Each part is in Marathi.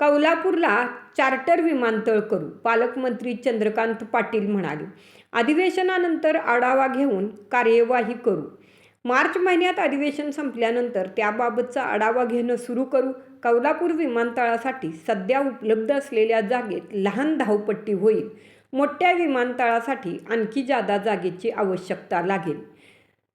कौलापूरला चार्टर विमानतळ करू पालकमंत्री चंद्रकांत पाटील म्हणाले. अधिवेशनानंतर आढावा घेऊन कार्यवाही करू. मार्च महिन्यात अधिवेशन संपल्यानंतर त्याबाबतचा आढावा घेणं सुरू करू. कौलापूर विमानतळासाठी सध्या उपलब्ध असलेल्या जागेत लहान धावपट्टी होईल. मोठ्या विमानतळासाठी आणखी जादा जागेची आवश्यकता लागेल.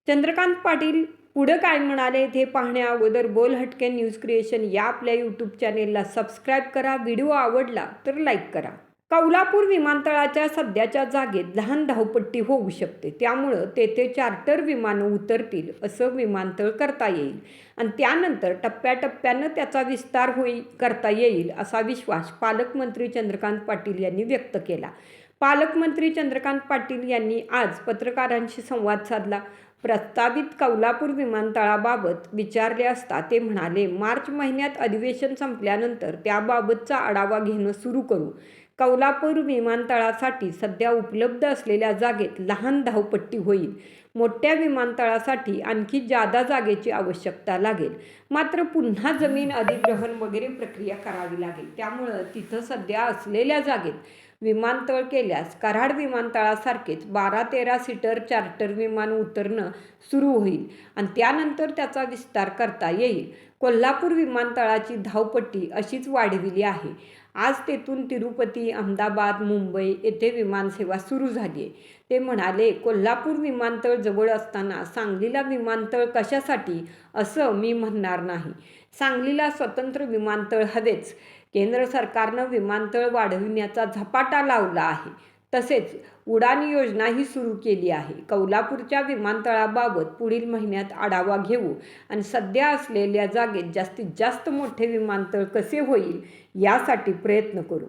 चंद्रकांत पाटील पुढं काय म्हणाले ते पाहण्या अगोदर बोल हटके न्यूज क्रिएशन या आपल्या यूट्यूब चॅनेलला सबस्क्राईब करा व्हिडिओ आवडला तर लाईक करा. कौलापूर विमानतळाच्या सध्याच्या जागेत लहान धावपट्टी होऊ शकते. त्यामुळं तेथे चार्टर विमानं उतरतील असं विमानतळ करता येईल. आणि त्यानंतर टप्प्याटप्प्यानं त्याचा विस्तार होई करता येईल असा विश्वास पालकमंत्री चंद्रकांत पाटील यांनी व्यक्त केला. पालकमंत्री चंद्रकांत पाटील यांनी आज पत्रकारांशी संवाद साधला. प्रस्तावित कौलापूर विमानतळाबाबत विचारले असता ते म्हणाले मार्च महिन्यात अधिवेशन संपल्यानंतर त्याबाबतचा आढावा घेणं सुरू करू. कौलापूर विमानतळासाठी सध्या उपलब्ध असलेल्या जागेत लहान धावपट्टी होईल. मोठ्या विमानतळासाठी आणखी जादा जागेची आवश्यकता लागेल. मात्र पुन्हा जमीन अधिग्रहण वगैरे प्रक्रिया करावी लागेल. त्यामुळं तिथं सध्या असलेल्या जागेत विमानतळ केल्यास कराड विमानतळासारखेच बारा तेरा सीटर चार्टर विमान उतरणं सुरू होईल आणि त्यानंतर त्याचा विस्तार करता येईल. कोल्हापूर विमानतळाची धावपट्टी अशीच वाढविली आहे. आज तेथून तिरुपती अहमदाबाद मुंबई येथे विमानसेवा सुरू झाली आहे. ते म्हणाले कोल्हापूर विमानतळ जवळ असताना सांगलीला विमानतळ कशासाठी? असं मी म्हणणार नाही. सांगलीला स्वतंत्र विमानतळ हवेच. केंद्र सरकारनं विमानतळ वाढविण्याचा झपाटा लावला आहे. तसेच उडान योजनाही सुरू केली आहे. कौलापूरच्या विमानतळाबाबत पुढील महिन्यात आढावा घेऊ. आणि सध्या असलेल्या जागेत जास्तीत जास्त मोठे विमानतळ कसे होईल यासाठी प्रयत्न करू.